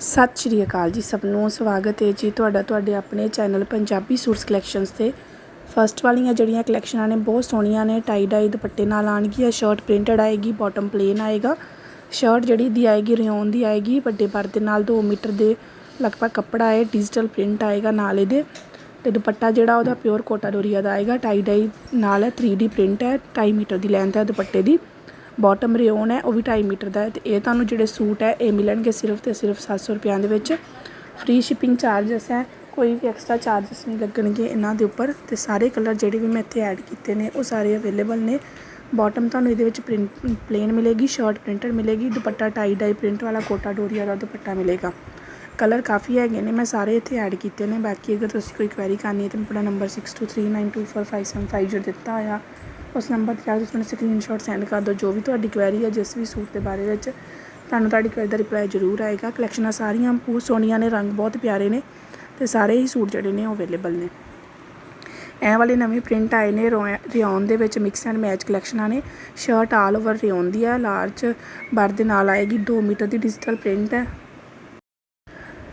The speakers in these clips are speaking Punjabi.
ਸਤਿ ਸ਼੍ਰੀ ਅਕਾਲ ਜੀ ਸਭ ਨੂੰ, ਸਵਾਗਤ ਹੈ ਜੀ ਤੁਹਾਡਾ ਤੁਹਾਡੇ ਆਪਣੇ ਚੈਨਲ ਪੰਜਾਬੀ ਸੂਟਸ ਕਲੈਕਸ਼ਨਸ ਤੇ। ਫਸਟ ਵਾਲੀਆਂ ਜਿਹੜੀਆਂ ਕਲੈਕਸ਼ਨਾਂ ਨੇ, ਬਹੁਤ ਸੋਹਣੀਆਂ ਨੇ ਟਾਈ ਡਾਈ ਦੁਪੱਟੇ ਨਾਲ ਆਣਗੀਆਂ ਸ਼ਰਟ ਪ੍ਰਿੰਟਡ ਆਏਗੀ ਬਾਟਮ ਪਲੇਨ ਆਏਗਾ। ਸ਼ਰਟ ਜਿਹੜੀ ਦੀ ਆਏਗੀ ਰਿਓਨ ਦੀ ਆਏਗੀ, ਵੱਡੇ ਪਰ ਦੇ ਨਾਲ 2 ਮੀਟਰ ਦੇ ਲਗਭਗ ਕੱਪੜਾ ਹੈ ਡਿਜੀਟਲ ਪ੍ਰਿੰਟ ਆਏਗਾ ਨਾਲ ਇਹਦੇ। ਤੇ ਦੁਪੱਟਾ ਜਿਹੜਾ ਉਹਦਾ ਪਿਓਰ ਕੋਟਾ ਡੋਰੀਆ ਦਾ ਆਏਗਾ ਟਾਈ ਡਾਈ ਨਾਲ ਹੈ 3D ਪ੍ਰਿੰਟ ਹੈ 2.5 ਮੀਟਰ ਦੀ ਲੈਂਥ ਹੈ ਦੁਪੱਟੇ ਦੀ। ਬਾਟਮ ਰਿਓਨ ਹੈ, ਉਹ ਵੀ ਢਾਈ ਮੀਟਰ ਦਾ ਹੈ ਤੇ ਇਹ ਤੁਹਾਨੂੰ ਜਿਹੜੇ ਸੂਟ ਹੈ, ਇਹ ਮਿਲਣਗੇ ਸਿਰਫ ਤੇ ਸਿਰਫ 700 ਰੁਪਏ ਦੇ ਵਿੱਚ। ਫ੍ਰੀ ਸ਼ਿਪਿੰਗ ਚਾਰजेस ਹੈ, ਕੋਈ ਵੀ ਐਕਸਟਰਾ ਚਾਰजेस ਨਹੀਂ ਲੱਗਣਗੇ ਇਹਨਾਂ ਦੇ ਉੱਪਰ ਤੇ ਸਾਰੇ ਕਲਰ ਜਿਹੜੇ ਵੀ ਮੈਂ ਇੱਥੇ ਐਡ ਕੀਤੇ ਨੇ, ਉਹ ਸਾਰੇ ਅਵੇਲੇਬਲ ਨੇ। ਬਾਟਮ ਤੁਹਾਨੂੰ ਇਹਦੇ ਵਿੱਚ ਪ੍ਰਿੰਟ ਪਲੇਨ ਮਿਲੇਗੀ ਸ਼ਰਟ ਪ੍ਰਿੰਟਡ ਮਿਲੇਗੀ, ਦੁਪੱਟਾ ਟਾਈ ਡਾਈ ਪ੍ਰਿੰਟ ਵਾਲਾ, ਕੋਟਾ ਡੋਰੀ ਵਾਲਾ ਦੁਪੱਟਾ ਮਿਲੇਗਾ। ਕਲਰ ਕਾਫੀ ਹੈਗੇ ਨੇ, ਮੈਂ ਸਾਰੇ ਇੱਥੇ ਐਡ ਕੀਤੇ ਨੇ। ਬਾਕੀ ਅਗਰ ਤੁਸੀਂ ਕੋਈ ਕੁਐਰੀ ਕਰਨੀ ਹੈ ਤਾਂ ਮੇਰਾ ਨੰਬਰ 6239245750 ਦਿੱਤਾ ਹੋਇਆ। ਉਸ ਨੰਬਰ ਤੇ ਆ ਤੁਸੀਂ ਮੈਨੂੰ ਸਕਰੀਨਸ਼ਾਟ ਸੈਂਡ ਕਰ ਦਿਓ, ਜੋ ਵੀ ਤੁਹਾਡੀ ਕੁਐਰੀ ਹੈ, ਜਿਸ ਵੀ ਸੂਟ ਦੇ ਬਾਰੇ ਵਿੱਚ, ਤੁਹਾਨੂੰ ਤੁਹਾਡੀ ਕੁਐਰੀ ਦਾ ਰਿਪਲਾਈ ਜ਼ਰੂਰ ਆਏਗਾ। ਕਲੈਕਸ਼ਨਾਂ ਸਾਰੀਆਂ ਬਹੁਤ ਸੋਹਣੀਆਂ ਨੇ, ਰੰਗ ਬਹੁਤ ਪਿਆਰੇ ਨੇ ਤੇ ਸਾਰੇ ਹੀ ਸੂਟ ਜਿਹੜੇ ਨੇ ਉਹ ਅਵੇਲੇਬਲ ਨੇ। ਇਹ ਵਾਲੇ ਨਵੇਂ ਪ੍ਰਿੰਟ ਆਏ ਨੇ ਰਿਓਨ ਦੇ ਵਿੱਚ ਮਿਕਸ ਐਂਡ ਮੈਚ ਕਲੈਕਸ਼ਨਾਂ ਨੇ। ਸ਼ਰਟ ਆਲ ਓਵਰ ਰਿਓਨ ਦੀ ਹੈ ਲਾਰਜ ਬਰ ਦੇ ਨਾਲ ਆਏਗੀ 2 ਮੀਟਰ ਦੀ ਡਿਜੀਟਲ ਪ੍ਰਿੰਟ ਹੈ।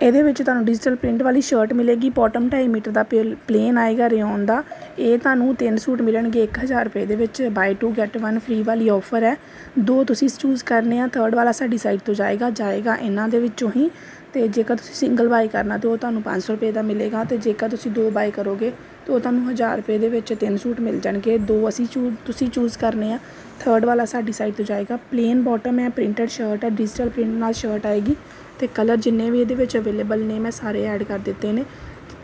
ਇਹਦੇ ਵਿੱਚ ਤੁਹਾਨੂੰ ਡਿਜੀਟਲ ਪ੍ਰਿੰਟ ਵਾਲੀ ਸ਼ਰਟ ਮਿਲੇਗੀ ਬਾਟਮ 2.5 ਮੀਟਰ ਦਾ ਪਲੇਨ ਆਏਗਾ ਰਿਓਨ ਦਾ। ਇਹ ਤੁਹਾਨੂੰ ਤਿੰਨ ਸੂਟ ਮਿਲਣਗੇ 1000 ਰੁਪਏ ਦੇ ਵਿੱਚ ਬਾਈ 2 ਗੈਟ 1 ਫ੍ਰੀ ਵਾਲੀ ਆਫਰ ਹੈ। ਦੋ ਤੁਸੀਂ ਚੂਜ਼ ਕਰਨੇ ਆ ਥਰਡ ਵਾਲਾ ਸਾਡੀ ਸਾਈਡ ਤੋਂ ਜਾਏਗਾ ਜਾਏਗਾ ਇਹਨਾਂ ਦੇ ਵਿੱਚੋਂ ਹੀ। ਤੇ ਜੇਕਰ ਤੁਸੀਂ ਸਿੰਗਲ ਬਾਈ ਕਰਨਾ, ਤੇ ਉਹ ਤੁਹਾਨੂੰ 500 ਰੁਪਏ ਦਾ ਮਿਲੇਗਾ। ਤੇ ਜੇਕਰ ਤੁਸੀਂ ਦੋ ਬਾਈ ਕਰੋਗੇ, ਤੇ ਉਹ ਤੁਹਾਨੂੰ 1000 ਰੁਪਏ ਦੇ ਵਿੱਚ ਤਿੰਨ ਸੂਟ ਮਿਲ ਜਾਣਗੇ। ਦੋ ਅਸੀਂ ਚੂਜ਼ ਤੁਸੀਂ ਚੂਜ਼ ਕਰਨੇ ਆ। ਥਰਡ ਵਾਲਾ ਸਾਡੀ ਸਾਈਡ ਤੋਂ ਜਾਏਗਾ। ਪਲੇਨ ਬਾਟਮ ਹੈ ਪ੍ਰਿੰਟਡ ਸ਼ਰਟ ਹੈ ਡਿਜੀਟਲ ਪ੍ਰਿੰਟ ਨਾਲ ਸ਼ਰਟ ਆਏਗੀ। ਤੇ ਕਲਰ ਜਿੰਨੇ ਵੀ ਇਹਦੇ ਵਿੱਚ ਅਵੇਲੇਬਲ ਨੇ, ਮੈਂ ਸਾਰੇ ਐਡ ਕਰ ਦਿੱਤੇ ਨੇ।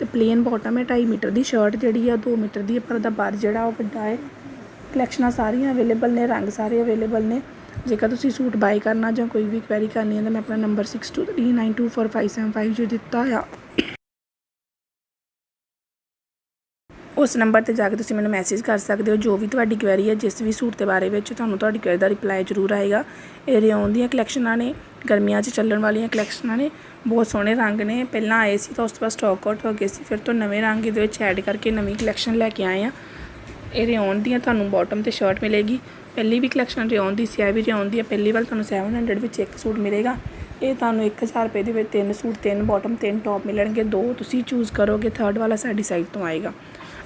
ਤੇ ਪਲੇਨ ਬਾਟਮ ਹੈ 2.5 ਮੀਟਰ ਦੀ ਸ਼ਰਟ ਜਿਹੜੀ ਆ 2 ਮੀਟਰ ਦੀ ਪਰ ਉਹਦਾ ਬਾਰ ਜਿਹੜਾ ਉਹ ਵੱਡਾ ਹੈ। ਕਲੈਕਸ਼ਨਾਂ ਸਾਰੀਆਂ ਅਵੇਲੇਬਲ ਨੇ, ਰੰਗ ਸਾਰੇ ਅਵੇਲੇਬਲ ਨੇ। ਜੇਕਰ ਤੁਸੀਂ ਸੂਟ ਬਾਈ ਕਰਨਾ ਜਾਂ ਕੋਈ ਵੀ ਕੁਐਰੀ ਕਰਨੀ ਹੈ, ਤਾਂ ਮੈਂ ਆਪਣਾ ਨੰਬਰ 6239245575 ਜੋ ਦਿੱਤਾ ਆ। ਉਸ ਨੰਬਰ ਤੇ ਜਾ ਕੇ ਤੁਸੀਂ ਮੈਨੂੰ ਮੈਸੇਜ ਕਰ ਸਕਦੇ ਹੋ, ਜੋ ਵੀ ਤੁਹਾਡੀ ਕੁਐਰੀ ਹੈ, ਜਿਸ ਵੀ ਸੂਟ ਦੇ ਬਾਰੇ ਵਿੱਚ ਤੁਹਾਨੂੰ ਤੁਹਾਡੀ ਕੁਐਰੀ ਦਾ ਰਿਪਲਾਈ ਜ਼ਰੂਰ ਆਏਗਾ। ਇਹ ਰਿਓਨ ਦੀਆਂ ਕਲੈਕਸ਼ਨਾਂ ਨੇ। ਗਰਮੀਆਂ 'ਚ ਚੱਲਣ ਵਾਲੀਆਂ ਕਲੈਕਸ਼ਨਾਂ ਨੇ ਬਹੁਤ ਸੋਹਣੇ ਰੰਗ ਨੇ। ਪਹਿਲਾਂ ਆਏ ਸੀ ਤਾਂ ਉਸ ਤੋਂ ਬਾਅਦ ਸਟਾਕ ਆਊਟ ਹੋ ਗਏ ਸੀ। ਫਿਰ ਤੋਂ ਨਵੇਂ ਰੰਗ ਇਹਦੇ ਵਿੱਚ ਐਡ ਕਰਕੇ ਨਵੀਂ ਕਲੈਕਸ਼ਨ ਲੈ ਕੇ ਆਏ ਆ ਇਹ ਰਿਓਨ ਦੀਆਂ ਤੁਹਾਨੂੰ ਬਾਟਮ ਤੇ ਸ਼ਰਟ ਮਿਲੇਗੀ। ਪਹਿਲੀ ਵੀ ਕਲੈਕਸ਼ਨ ਰਿਓਨ ਦੀ ਸੀ ਆ ਵੀ ਰਿਓਨ ਦੀ ਹੈ। ਪਹਿਲੀ ਵਾਰ ਤੁਹਾਨੂੰ 700 ਵਿੱਚ ਇੱਕ ਸੂਟ ਮਿਲੇਗਾ। ਇਹ ਤੁਹਾਨੂੰ 1000 ਰੁਪਏ ਦੇ ਵਿੱਚ ਤਿੰਨ ਸੂਟ, ਤਿੰਨ ਬਾਟਮ ਤਿੰਨ ਟੌਪ ਮਿਲਣਗੇ। ਦੋ ਤੁਸੀਂ ਚੂਜ਼ ਕਰੋਗੇ ਥਰਡ ਵਾਲਾ ਸਾਡੀ ਸਾਈਡ ਤੋਂ ਆਏਗਾ।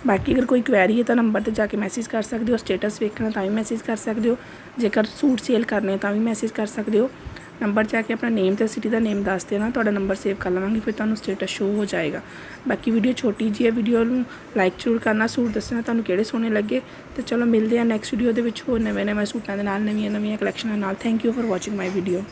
ਬਾਕੀ ਅਗਰ ਕੋਈ ਕੁਐਰੀ ਹੈ ਤਾਂ ਨੰਬਰ ਤੇ ਜਾ ਕੇ ਮੈਸੇਜ ਕਰ ਸਕਦੇ ਹੋ। ਸਟੇਟਸ ਵੇਖਣਾ ਤਾਂ ਵੀ ਮੈਸੇਜ ਕਰ ਸਕਦੇ ਹੋ। ਜੇਕਰ ਸੂਟ ਸੇਲ ਕਰਨੇ ਤਾਂ ਵੀ ਮੈਸੇਜ ਕਰ ਸਕਦੇ ਹੋ। ਨੰਬਰ ਜਾ ਕੇ ਆਪਣਾ ਨੇਮ ਤੇ ਸਿਟੀ ਦਾ ਨੇਮ ਦੱਸ ਦੇਣਾ, ਤੁਹਾਡਾ ਨੰਬਰ ਸੇਵ ਕਰ ਲਵਾਂਗੀ, ਫਿਰ ਤੁਹਾਨੂੰ ਸਟੇਟਸ ਸ਼ੋ ਹੋ ਜਾਏਗਾ। ਬਾਕੀ ਵੀਡੀਓ ਛੋਟੀ ਜੀ ਹੈ ਵੀਡੀਓ ਨੂੰ ਲਾਈਕ ਜ਼ਰੂਰ ਕਰਨਾ, ਸੂਟ ਦੱਸਣਾ ਤੁਹਾਨੂੰ ਕਿਹੜੇ ਸੋਹਣੇ ਲੱਗੇ। ਤੇ ਚਲੋ ਮਿਲਦੇ ਆ ਨੈਕਸਟ ਵੀਡੀਓ ਦੇ ਵਿੱਚ ਹੋਰ ਨਵੇਂ ਨਵੇਂ ਸੂਟਾਂ ਦੇ ਨਾਲ ਨਵੀਆਂ ਨਵੀਆਂ ਕਲੈਕਸ਼ਨਾਂ ਨਾਲ। Thank you for watching my video